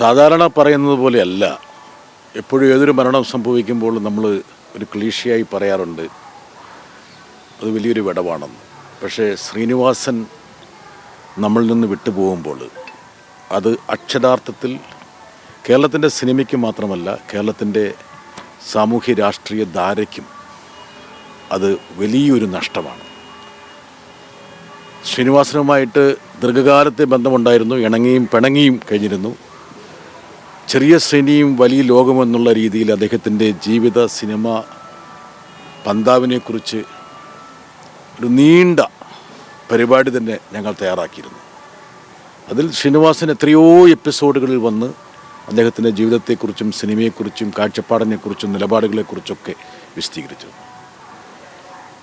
സാധാരണ പറയുന്നത് പോലെയല്ല. എപ്പോഴും ഏതൊരു മരണം സംഭവിക്കുമ്പോൾ നമ്മൾ ഒരു ക്ലീഷയായി പറയാറുണ്ട്. അത് വലിയൊരു വിടവാണെന്ന്. പക്ഷേ ശ്രീനിവാസൻ നമ്മളിൽ നിന്ന് വിട്ടുപോകുമ്പോൾ അത് അക്ഷരാർത്ഥത്തിൽ കേരളത്തിന്റെ സിനിമയ്ക്ക് മാത്രമല്ല കേരളത്തിന്റെ സാമൂഹ്യ രാഷ്ട്രീയ ധാരയ്ക്കും അത് വലിയൊരു നഷ്ടമാണ്. ശ്രീനിവാസനുമായിട്ട് ദീർഘകാലത്തെ ബന്ധമുണ്ടായിരുന്നു ഇണങ്ങിയും പിണങ്ങിയും കഴിഞ്ഞിരുന്നു. ചെറിയ ശ്രേണിയും വലിയ ലോകമെന്നുള്ള രീതിയിൽ അദ്ദേഹത്തിന്റെ ജീവിത സിനിമ പന്താവിനെക്കുറിച്ച് ഒരു നീണ്ട പരിപാടി തന്നെ ഞങ്ങൾ തയ്യാറാക്കിയിരുന്നു. അതിൽ ശ്രീനിവാസൻ എത്രയോ എപ്പിസോഡുകളിൽ വന്ന് അദ്ദേഹത്തിന്റെ ജീവിതത്തെക്കുറിച്ചും സിനിമയെക്കുറിച്ചും കാഴ്ചപ്പാടിനെക്കുറിച്ചും നിലപാടുകളെക്കുറിച്ചൊക്കെ വിശദീകരിച്ചു.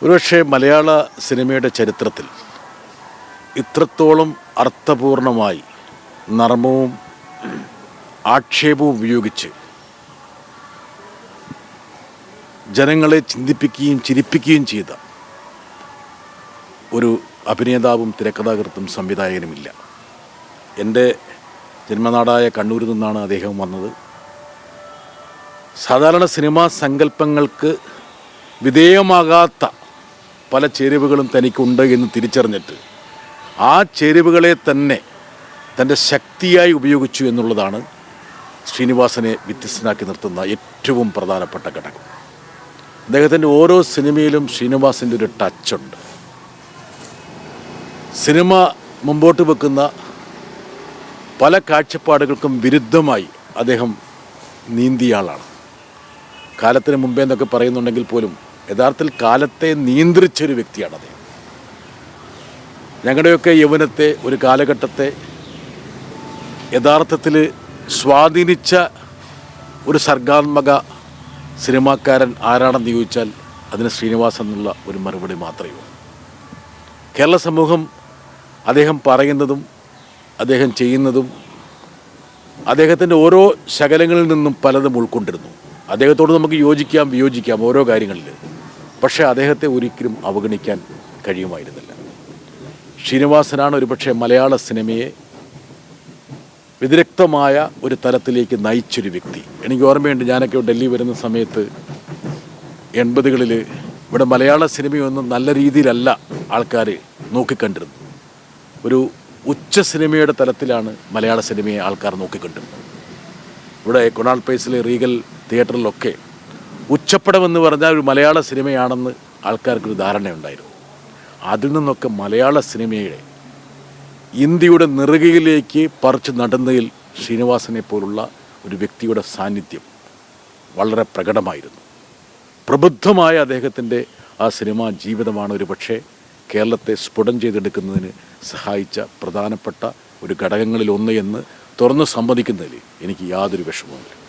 ഒരുപക്ഷെ മലയാള സിനിമയുടെ ചരിത്രത്തിൽ ഇത്രത്തോളം അർത്ഥപൂർണമായി നർമ്മവും ആക്ഷേപവും ഉപയോഗിച്ച് ജനങ്ങളെ ചിന്തിപ്പിക്കുകയും ചിരിപ്പിക്കുകയും ചെയ്ത ഒരു അഭിനേതാവും തിരക്കഥാകൃത്തും സംവിധായകനുമില്ല. എന്റെ ജന്മനാടായ കണ്ണൂരിൽ നിന്നാണ് അദ്ദേഹം വന്നത്. സാധാരണ സിനിമാ സങ്കല്പങ്ങൾക്ക് വിധേയമാകാത്ത പല ചേരുവകളും തനിക്കുണ്ട് എന്ന് തിരിച്ചറിഞ്ഞിട്ട് ആ ചേരുവകളെ തന്നെ തന്റെ ശക്തിയായി ഉപയോഗിച്ചു എന്നുള്ളതാണ് ശ്രീനിവാസനെ വ്യത്യസ്തനാക്കി നിർത്തുന്ന ഏറ്റവും പ്രധാനപ്പെട്ട ഘടകം. അദ്ദേഹത്തിന്റെ ഓരോ സിനിമയിലും ശ്രീനിവാസിന്റെ ഒരു ടച്ചുണ്ട് സിനിമ മുമ്പോട്ട് വെക്കുന്ന പല കാഴ്ചപ്പാടുകൾക്കും വിരുദ്ധമായി അദ്ദേഹം നീന്തിയാളാണ് കാലത്തിന് മുമ്പേ എന്നൊക്കെ പറയുന്നുണ്ടെങ്കിൽ പോലും യഥാർത്ഥത്തിൽ കാലത്തെ നിയന്ത്രിച്ചൊരു വ്യക്തിയാണ് അദ്ദേഹം. ഞങ്ങളുടെയൊക്കെ യൗവനത്തെ ഒരു കാലഘട്ടത്തെ യഥാർത്ഥത്തിൽ സ്വാധീനിച്ച ഒരു സർഗാത്മക സിനിമാക്കാരൻ ആരാണെന്ന് ചോദിച്ചാൽ അതിന് ശ്രീനിവാസ് എന്നുള്ള ഒരു മറുപടി മാത്രമേ ഉള്ളൂ. കേരള സമൂഹം അദ്ദേഹം പറയുന്നതും അദ്ദേഹം ചെയ്യുന്നതും അദ്ദേഹത്തിന്റെ ഓരോ ശകലങ്ങളിൽ നിന്നും പലതും ഉൾക്കൊണ്ടിരുന്നു. അദ്ദേഹത്തോട് നമുക്ക് യോജിക്കാം വിയോജിക്കാം ഓരോ കാര്യങ്ങളിൽ. പക്ഷേ അദ്ദേഹത്തെ ഒരിക്കലും അവഗണിക്കാൻ കഴിയുമായിരുന്നില്ല. ശ്രീനിവാസനാണ് ഒരുപക്ഷെ മലയാള സിനിമയെ വ്യതിരക്തമായ ഒരു തലത്തിലേക്ക് നയിച്ചൊരു വ്യക്തി. എനിക്ക് ഓർമ്മയുണ്ട് ഞാനൊക്കെ ഡൽഹി വരുന്ന സമയത്ത് എൺപതുകളിൽ ഇവിടെ മലയാള സിനിമയൊന്നും നല്ല രീതിയിലല്ല ആൾക്കാർ നോക്കിക്കണ്ടിരുന്നത്. ഒരു ഉച്ച സിനിമയുടെ തലത്തിലാണ് മലയാള സിനിമയെ ആൾക്കാർ നോക്കിക്കണ്ടിരുന്നത്. ഇവിടെ കൊണാൾ പേസിലെ റീഗൽ തിയേറ്ററിലൊക്കെ ഉച്ചപ്പടമെന്ന് പറഞ്ഞാൽ ഒരു മലയാള സിനിമയാണെന്ന് ആൾക്കാർക്കൊരു ധാരണയുണ്ടായിരുന്നു. അതിൽ നിന്നൊക്കെ മലയാള സിനിമയുടെ ഇന്ത്യയുടെ നെറുകയിലേക്ക് പറിച്ചു നടന്നതിൽ ശ്രീനിവാസനെ പോലുള്ള ഒരു വ്യക്തിയുടെ സാന്നിധ്യം വളരെ പ്രകടമായിരുന്നു. പ്രബുദ്ധമായ അദ്ദേഹത്തിന്റെ ആ സിനിമാ ജീവിതമാണ് ഒരു പക്ഷേ കേരളത്തെ സ്ഫുടം ചെയ്തെടുക്കുന്നതിന് സഹായിച്ച പ്രധാനപ്പെട്ട ഒരു ഘടകങ്ങളിലൊന്ന് എന്ന് തുറന്ന് സമ്മതിക്കുന്നതിൽ എനിക്ക് യാതൊരു വിഷമവുമില്ല.